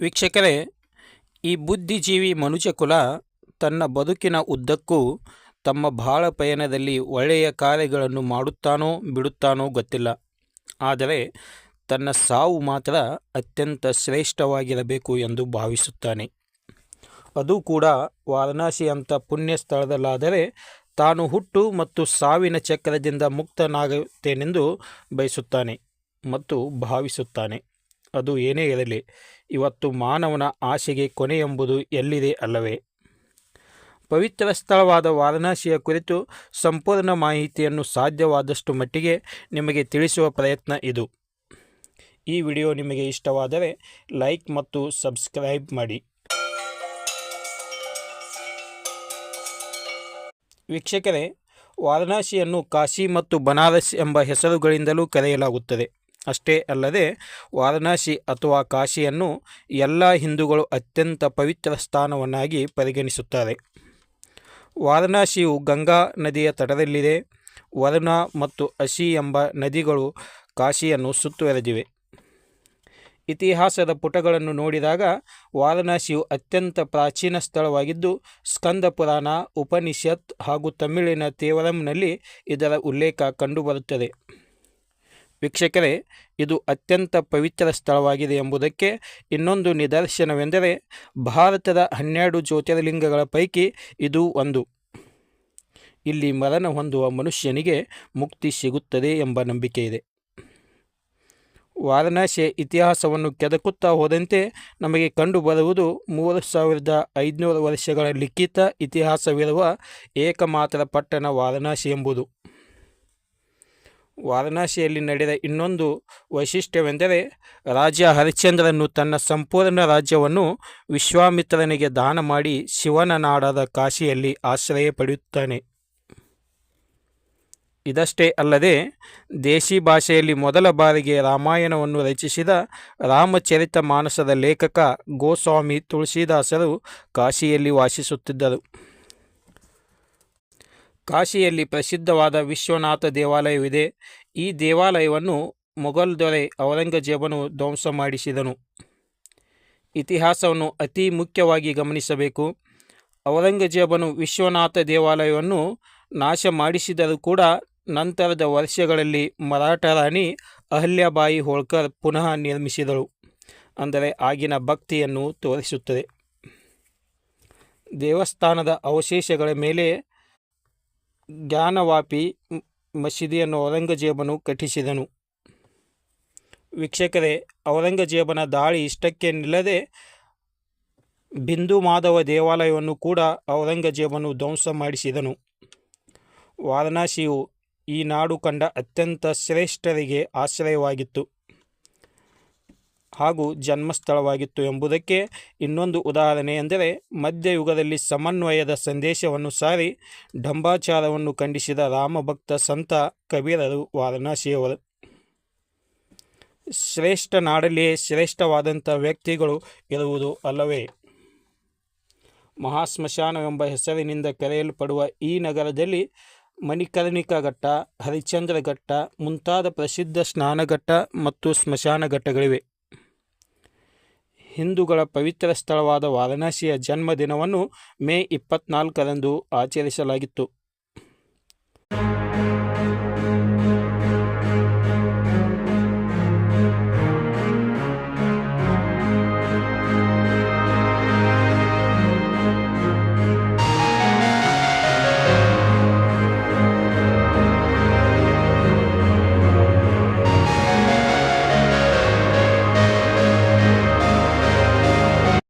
ವೀಕ್ಷಕರೇ, ಈ ಬುದ್ಧಿಜೀವಿ ಮನುಜಕುಲ ತನ್ನ ಬದುಕಿನ ಉದ್ದಕ್ಕೂ ತಮ್ಮ ಬಾಳ ಪಯಣದಲ್ಲಿ ಒಳ್ಳೆಯ ಕಾರ್ಯಗಳನ್ನು ಮಾಡುತ್ತಾನೋ ಬಿಡುತ್ತಾನೋ ಗೊತ್ತಿಲ್ಲ. ಆದರೆ ತನ್ನ ಸಾವು ಮಾತ್ರ ಅತ್ಯಂತ ಶ್ರೇಷ್ಠವಾಗಿರಬೇಕು ಎಂದು ಭಾವಿಸುತ್ತಾನೆ. ಅದು ಕೂಡ ವಾರಣಾಸಿಯಂಥ ಪುಣ್ಯ ಸ್ಥಳದಲ್ಲಾದರೆ ತಾನು ಹುಟ್ಟು ಮತ್ತು ಸಾವಿನ ಚಕ್ರದಿಂದ ಮುಕ್ತನಾಗುತ್ತೇನೆಂದು ಬಯಸುತ್ತಾನೆ ಮತ್ತು ಭಾವಿಸುತ್ತಾನೆ. ಅದು ಏನೇ ಇರಲಿ, ಇವತ್ತು ಮಾನವನ ಆಸೆಗೆ ಕೊನೆ ಎಂಬುದು ಎಲ್ಲಿದೆ ಅಲ್ಲವೇ? ಪವಿತ್ರ ಸ್ಥಳವಾದ ವಾರಣಾಸಿಯ ಕುರಿತು ಸಂಪೂರ್ಣ ಮಾಹಿತಿಯನ್ನು ಸಾಧ್ಯವಾದಷ್ಟು ಮಟ್ಟಿಗೆ ನಿಮಗೆ ತಿಳಿಸುವ ಪ್ರಯತ್ನ ಇದು. ಈ ವಿಡಿಯೋ ನಿಮಗೆ ಇಷ್ಟವಾದರೆ ಲೈಕ್ ಮತ್ತು ಸಬ್ಸ್ಕ್ರೈಬ್ ಮಾಡಿ. ವೀಕ್ಷಕರೇ, ವಾರಣಾಸಿಯನ್ನು ಕಾಶಿ ಮತ್ತು ಬನಾರಸ್ ಎಂಬ ಹೆಸರುಗಳಿಂದಲೂ ಕರೆಯಲಾಗುತ್ತದೆ. ಅಷ್ಟೇ ಅಲ್ಲದೆ ವಾರಣಾಸಿ ಅಥವಾ ಕಾಶಿಯನ್ನು ಎಲ್ಲ ಹಿಂದೂಗಳು ಅತ್ಯಂತ ಪವಿತ್ರ ಸ್ಥಾನವನ್ನಾಗಿ ಪರಿಗಣಿಸುತ್ತಾರೆ. ವಾರಣಾಸಿಯು ಗಂಗಾ ನದಿಯ ತಟದಲ್ಲಿದೆ. ವರುಣ ಮತ್ತು ಅಶಿ ಎಂಬ ನದಿಗಳು ಕಾಶಿಯನ್ನು ಸುತ್ತುವರೆದಿವೆ. ಇತಿಹಾಸದ ಪುಟಗಳನ್ನು ನೋಡಿದಾಗ ವಾರಣಾಸಿಯು ಅತ್ಯಂತ ಪ್ರಾಚೀನ ಸ್ಥಳವಾಗಿದ್ದು, ಸ್ಕಂದ ಪುರಾಣ, ಉಪನಿಷತ್ ಹಾಗೂ ತಮಿಳಿನ ತೇವರಂನಲ್ಲಿ ಇದರ ಉಲ್ಲೇಖ ಕಂಡುಬರುತ್ತದೆ. ವೀಕ್ಷಕರೇ, ಇದು ಅತ್ಯಂತ ಪವಿತ್ರ ಸ್ಥಳವಾಗಿದೆ ಎಂಬುದಕ್ಕೆ ಇನ್ನೊಂದು ನಿದರ್ಶನವೆಂದರೆ ಭಾರತದ ಹನ್ನೆರಡು ಜ್ಯೋತಿರ್ಲಿಂಗಗಳ ಪೈಕಿ ಇದು ಒಂದು. ಇಲ್ಲಿ ಮರಣ ಹೊಂದುವ ಮನುಷ್ಯನಿಗೆ ಮುಕ್ತಿ ಸಿಗುತ್ತದೆ ಎಂಬ ನಂಬಿಕೆ ಇದೆ ವಾರಣಾಸಿಯ ಇತಿಹಾಸವನ್ನು ಕೆದಕುತ್ತಾ ಹೋದಂತೆ ನಮಗೆ ಕಂಡುಬರುವುದು ಮೂರು ಸಾವಿರದ ಐದುನೂರು ವರ್ಷಗಳ ಲಿಖಿತ ಇತಿಹಾಸವಿರುವ ಏಕಮಾತ್ರ ಪಟ್ಟಣ ವಾರಣಾಸಿ ಎಂಬುದು. ವಾರಣಾಸಿಯಲ್ಲಿ ನಡೆದ ಇನ್ನೊಂದು ವೈಶಿಷ್ಟ್ಯವೆಂದರೆ ರಾಜ ಹರಿಶ್ಚಂದ್ರನು ತನ್ನ ಸಂಪೂರ್ಣ ರಾಜ್ಯವನ್ನು ವಿಶ್ವಾಮಿತ್ರನಿಗೆ ದಾನ ಮಾಡಿ ಶಿವನ ನಾಡಾದ ಕಾಶಿಯಲ್ಲಿ ಆಶ್ರಯ ಪಡೆಯುತ್ತಾನೆ. ಇದಷ್ಟೇ ಅಲ್ಲದೆ ದೇಶಿ ಭಾಷೆಯಲ್ಲಿ ಮೊದಲ ಬಾರಿಗೆ ರಾಮಾಯಣವನ್ನು ರಚಿಸಿದ ರಾಮಚರಿತ ಮಾನಸದ ಲೇಖಕ ಗೋಸ್ವಾಮಿ ತುಳಸಿದಾಸರು ಕಾಶಿಯಲ್ಲಿ ವಾಸಿಸುತ್ತಿದ್ದರು. ಕಾಶಿಯಲ್ಲಿ ಪ್ರಸಿದ್ಧವಾದ ವಿಶ್ವನಾಥ ದೇವಾಲಯವಿದೆ. ಈ ದೇವಾಲಯವನ್ನು ಮೊಘಲ್ ದೊರೆ ಔರಂಗಜೇಬನು ಧ್ವಂಸ ಮಾಡಿಸಿದನು. ಇತಿಹಾಸವನ್ನು ಅತಿ ಮುಖ್ಯವಾಗಿ ಗಮನಿಸಬೇಕು. ಔರಂಗಜೇಬನು ವಿಶ್ವನಾಥ ದೇವಾಲಯವನ್ನು ನಾಶ ಮಾಡಿಸಿದರೂ ಕೂಡ ನಂತರದ ವರ್ಷಗಳಲ್ಲಿ ಮರಾಠ ರಾಣಿ ಅಹಲ್ಯಾಬಾಯಿ ಹೋಳ್ಕರ್ ಪುನಃ ನಿರ್ಮಿಸಿದಳು. ಅಂದರೆ ಆಗಿನ ಭಕ್ತಿಯನ್ನು ತೋರಿಸುತ್ತದೆ. ದೇವಸ್ಥಾನದ ಅವಶೇಷಗಳ ಮೇಲೆ ಜ್ಞಾನವಾಪಿ ಮಸೀದಿಯನ್ನು ಔರಂಗಜೇಬನು ಕಟ್ಟಿಸಿದನು. ವೀಕ್ಷಕರೇ, ಔರಂಗಜೇಬನ ದಾಳಿ ಇಷ್ಟಕ್ಕೆ ನಿಲ್ಲದೆ ಬಿಂದು ಮಾಧವ ದೇವಾಲಯವನ್ನು ಕೂಡ ಔರಂಗಜೇಬನು ಧ್ವಂಸ ಮಾಡಿಸಿದನು. ವಾರಣಾಸಿಯು ಈ ನಾಡು ಕಂಡ ಅತ್ಯಂತ ಶ್ರೇಷ್ಠರಿಗೆ ಆಶ್ರಯವಾಗಿತ್ತು. ಹಾಗೂ ಜನ್ಮಸ್ಥಳವಾಗಿತ್ತು ಎಂಬುದಕ್ಕೆ ಇನ್ನೊಂದು ಉದಾಹರಣೆ ಎಂದರೆ ಮಧ್ಯಯುಗದಲ್ಲಿ ಸಮನ್ವಯದ ಸಂದೇಶವನ್ನು ಸಾರಿ ಡಂಬಾಚಾರವನ್ನು ಖಂಡಿಸಿದ ರಾಮಭಕ್ತ ಸಂತ ಕಬೀರರು ವಾರಣಾಸಿಯವರು. ಶ್ರೇಷ್ಠ ನಾಡಲ್ಲಿಯೇ ಶ್ರೇಷ್ಠವಾದಂಥ ವ್ಯಕ್ತಿಗಳು ಇರುವುದು ಅಲ್ಲವೇ? ಮಹಾಶ್ಮಶಾನವೆಂಬ ಹೆಸರಿನಿಂದ ಕರೆಯಲ್ಪಡುವ ಈ ನಗರದಲ್ಲಿ ಮಣಿಕರ್ಣಿಕಾ ಘಟ್ಟ, ಹರಿಚಂದ್ರ ಘಟ್ಟ, ಮುಂತಾದ ಪ್ರಸಿದ್ಧ ಸ್ನಾನಘಟ್ಟ ಮತ್ತು ಸ್ಮಶಾನ ಘಟ್ಟಗಳಿವೆ ಹಿಂದೂಗಳ ಪವಿತ್ರ ಸ್ಥಳವಾದ ವಾರಣಾಸಿಯ ಜನ್ಮದಿನವನ್ನು ಮೇ ಇಪ್ಪತ್ನಾಲ್ಕರಂದು ಆಚರಿಸಲಾಗಿತ್ತು.